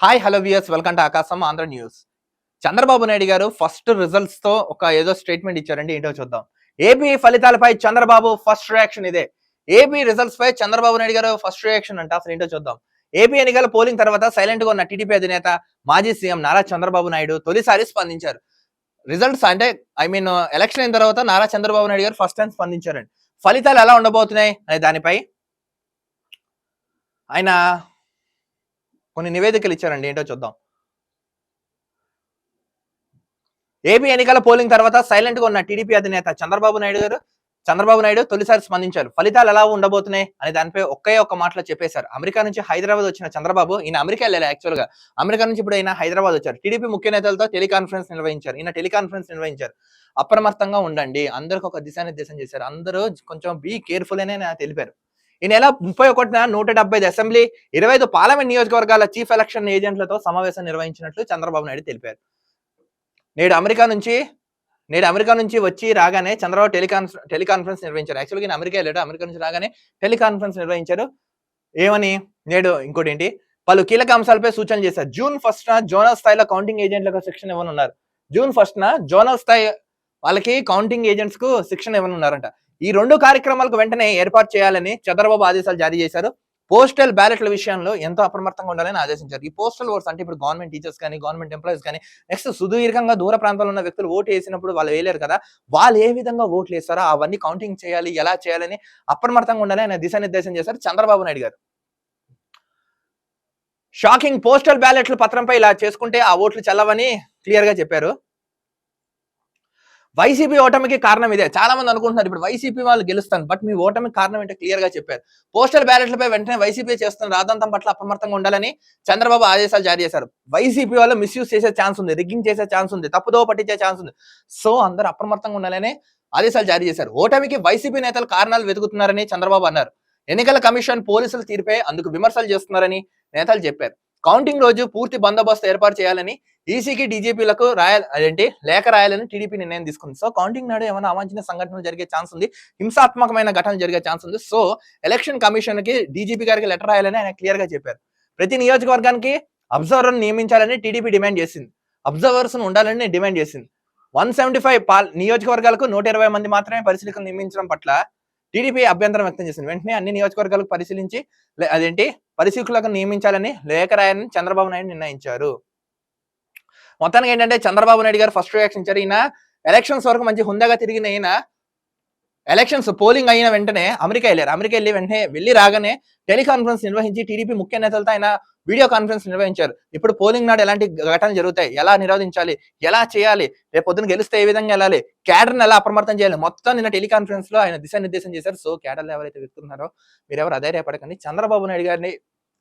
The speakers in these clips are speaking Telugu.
Hi hello viewers welcome to Aakasam Andhra news Chandrababu Naidu garu first రిజల్ట్స్తో ఒక ఏదో స్టేట్మెంట్ ఇచ్చారండి. ఏంటో చూద్దాం. ఏపీ ఫలితాలపై చంద్రబాబు ఫస్ట్ రియాక్షన్ ఇదే. ఏపీ రిజల్ట్స్ పై చంద్రబాబు నాయుడు గారు ఫస్ట్ రియాక్షన్ అంట. అసలు ఏంటో చూద్దాం. ఏపీ ఎన్నికల పోలింగ్ తర్వాత సైలెంట్గా ఉన్న టీడీపీ అధినేత మాజీ సీఎం నారా చంద్రబాబు నాయుడు తొలిసారి స్పందించారు. రిజల్ట్స్ అంటే ఐ మీన్ ఎలక్షన్ అయిన తర్వాత నారా చంద్రబాబు నాయుడు గారు ఫస్ట్ టైం స్పందించారండి. ఫలితాలు ఎలా ఉండబోతున్నాయి అనే దానిపై ఆయన కొన్ని నివేదికలు ఇచ్చారండి ఏంటో చూద్దాం. ఏపీ ఎన్నికల పోలింగ్ తర్వాత సైలెంట్గా ఉన్న టీడీపీ అధినేత చంద్రబాబు నాయుడు గారు చంద్రబాబు నాయుడు తొలిసారి స్పందించారు. ఫలితాలు ఎలా ఉండబోతున్నాయి అనే దానిపై ఒకే ఒక్క మాటలో చెప్పేశారు. అమెరికా నుంచి హైదరాబాద్ వచ్చిన చంద్రబాబు ఈయన అమెరికా వెళ్ళాలి యాక్చువల్గా అమెరికా నుంచి ఇప్పుడు ఆయన హైదరాబాద్ వచ్చారు. టీడీపీ ముఖ్య నేతలతో టెలికాన్ఫరెన్స్ నిర్వహించారు. ఈయన టెలికాన్ఫరెన్స్ నిర్వహించారు. అప్రమత్తంగా ఉండండి. అందరికి ఒక దిశానిర్దేశం చేశారు. అందరూ కొంచెం బీ కేర్ఫుల్ అనే తెలిపారు. ఈ నెల ముప్పై ఒకటిన నూట డెబ్బై అసెంబ్లీ ఇరవై ఐదు పార్లమెంట్ నియోజకవర్గాల చీఫ్ ఎలక్షన్ ఏజెంట్లతో సమావేశం నిర్వహించినట్లు చంద్రబాబు నాయుడు తెలిపారు. నేడు అమెరికా నుంచి నేడు అమెరికా నుంచి వచ్చి రాగానే చంద్రబాబు టెలికాన్ టెలికాన్ఫరెన్స్ నిర్వహించారు. యాక్చువల్గా నేను అమెరికా వెళ్ళాడు. అమెరికా నుంచి రాగానే టెలికాన్ఫరెన్స్ నిర్వహించారు. ఏమని? నేడు ఇంకోటి ఏంటి? పలు కీలక అంశాలపై సూచనలు చేశారు. జూన్ ఫస్ట్ జోనల్ స్థాయిలో కౌంటింగ్ ఏజెంట్లకు శిక్షణ ఇవ్వనున్నారు. జూన్ ఫస్ట్ జోనల్ స్థాయి వాళ్ళకి కౌంటింగ్ ఏజెంట్స్కు శిక్షణ ఇవ్వనున్నారంట. ఈ రెండు కార్యక్రమాలకు వెంటనే ఏర్పాటు చేయాలని చంద్రబాబు ఆదేశాలు జారీ చేశారు. పోస్టల్ బ్యాలెట్ల విషయంలో ఎంతో అప్రమత్తంగా ఉండాలని ఆదేశించారు. ఈ పోస్టల్ ఓట్స్ అంటే ఇప్పుడు గవర్నమెంట్ టీచర్స్ కానీ గవర్నమెంట్ ఎంప్లాయీస్ కానీ నెక్స్ట్ సుదీర్ఘంగా దూర ప్రాంతాల్లో ఉన్న వ్యక్తులు ఓటు వేసినప్పుడు వాళ్ళు వేయలేరు కదా. వాళ్ళు ఏ విధంగా ఓట్లు వేస్తారో అవన్నీ కౌంటింగ్ చేయాలి ఎలా చేయాలని అప్రమత్తంగా ఉండాలని ఆయన దిశానిర్దేశం చేశారు చంద్రబాబు నాయుడు గారు. షాకింగ్ పోస్టల్ బ్యాలెట్ల పత్రంపై ఇలా చేసుకుంటే ఆ ఓట్లు చల్లవని క్లియర్గా చెప్పారు. వైసీపీ ఓటమికి కారణం ఇదే. చాలా మంది అనుకుంటున్నారు ఇప్పుడు వైసీపీ వాళ్ళు గెలుస్తాను బట్ మీ ఓటమికి కారణం ఏంటో క్లియర్గా చెప్పారు. పోస్టల్ బ్యాలెట్లపై వెంటనే వైసీపీ చేస్తున్న రాదంతం పట్ల అప్రమత్తంగా ఉండాలని చంద్రబాబు ఆదేశాలు జారీ చేశారు. వైసీపీ వాళ్ళు మిస్యూజ్ చేసే ఛాన్స్ ఉంది రిగ్గింగ్ చేసే ఛాన్స్ ఉంది తప్పుదో పట్టించే ఛాన్స్ ఉంది. సో అందరూ అప్రమత్తంగా ఉండాలని ఆదేశాలు జారీ చేశారు. ఓటమికి వైసీపీ నేతలు కారణాలు వెతుకుతున్నారని చంద్రబాబు అన్నారు. ఎన్నికల కమిషన్ పోలీసులు తీర్పే అందుకు విమర్శలు చేస్తున్నారని నేతలు చెప్పారు. కౌంటింగ్ రోజు పూర్తి బందోబస్తు ఏర్పాటు చేయాలని ఈసీకి డీజీపీలకు రాయాలి అదేంటి లేఖ రాయాలని టీడీపీ నిర్ణయం తీసుకుంది. సో కౌంటింగ్ నాడు ఏమైనా అవాంఛనీయ సంఘటనలు జరిగే ఛాన్స్ ఉంది. హింసాత్మకమైన ఘటనలు జరిగే ఛాన్స్ ఉంది. సో ఎలక్షన్ కమిషన్కి డీజీపీ గారికి లెటర్ రాయాలని ఆయన క్లియర్గా చెప్పారు. ప్రతి నియోజకవర్గానికి అబ్జర్వర్ నియమించాలని టీడీపీ డిమాండ్ చేసింది. అబ్జర్వర్స్ ఉండాలని డిమాండ్ చేసింది. వన్ సెవెంటీ ఫైవ్ పాల్ నియోజకవర్గాలకు నూట ఇరవై మంది మాత్రమే పరిశీలికలు నియమించడం పట్ల టీడీపీ అభ్యంతరం వ్యక్తం చేసింది. వెంటనే అన్ని నియోజకవర్గాలకు పరిశీలించి లే- అదేంటి పరిశీలకులకు నియమించాలని లేఖ రాయాలని చంద్రబాబు నాయుడు నిర్ణయించారు. మొత్తానికి ఏంటంటే చంద్రబాబు నాయుడు గారు ఫస్ట్ రియాక్షన్ ఇచ్చారు. ఈయన ఎలక్షన్స్ వరకు మంచి హుందాగా తిరిగిన ఈయన ఎలక్షన్స్ పోలింగ్ అయిన వెంటనే అమెరికా వెళ్ళారు. అమెరికా వెళ్ళి వెంటనే వెళ్ళి రాగానే టెలికాన్ఫరెన్స్ నిర్వహించి టీడీపీ ముఖ్య నేతలతో ఆయన వీడియో కాన్ఫరెన్స్ నిర్వహించారు. ఇప్పుడు పోలింగ్ నాడు ఎలాంటి ఘటనలు జరుగుతాయి? ఎలా నిరోధించాలి? ఎలా చేయాలి? రేపు పొద్దున గెలిస్తే ఏ విధంగా వెళ్ళాలి? క్యాడర్ని ఎలా అప్రమత్తం చేయాలి? మొత్తం నిన్న టెలికాన్ఫరెన్స్లో ఆయన దిశానిర్దేశం చేశారు. సో క్యాడర్లు ఎవరైతే వెతుకుతున్నారో మీరు ఎవరు అధైర్యపడకండి. చంద్రబాబు నాయుడు గారిని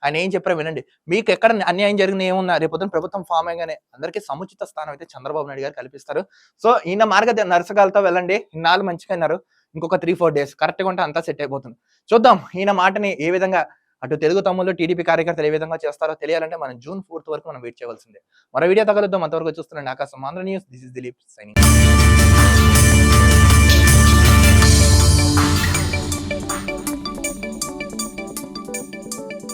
ఆయన ఏం చెప్పారో వినండి. మీకు ఎక్కడ అన్యాయం జరిగిన ఏమున్నా రేపొద్దున ప్రభుత్వం ఫామ్ అయ్యగానే అందరికీ సముచిత స్థానం అయితే చంద్రబాబు నాయుడు గారు కల్పిస్తారు. సో ఈయన మార్గ నరసగాలతో వెళ్ళండి. ఇన్నాళ్ళు మంచిగా అన్నారు ఇంకొక త్రీ ఫోర్ డేస్ కరెక్ట్గా ఉంటే అంతా సెట్ అయిపోతుంది. చూద్దాం ఈయన మాటని ఏ విధంగా అటు తెలుగు తమ్ముళ్ళు టీడీపీ కార్యకర్తలు ఏ విధంగా చేస్తారో తెలియాలంటే మనం జూన్ ఫోర్త్ వరకు మనం వెయిట్ చేయవలసిందే. మరో వీడియో తగలుద్దాం. అంతవరకు చూస్తున్నాండి Aakasam Andhra news this is Dilip signing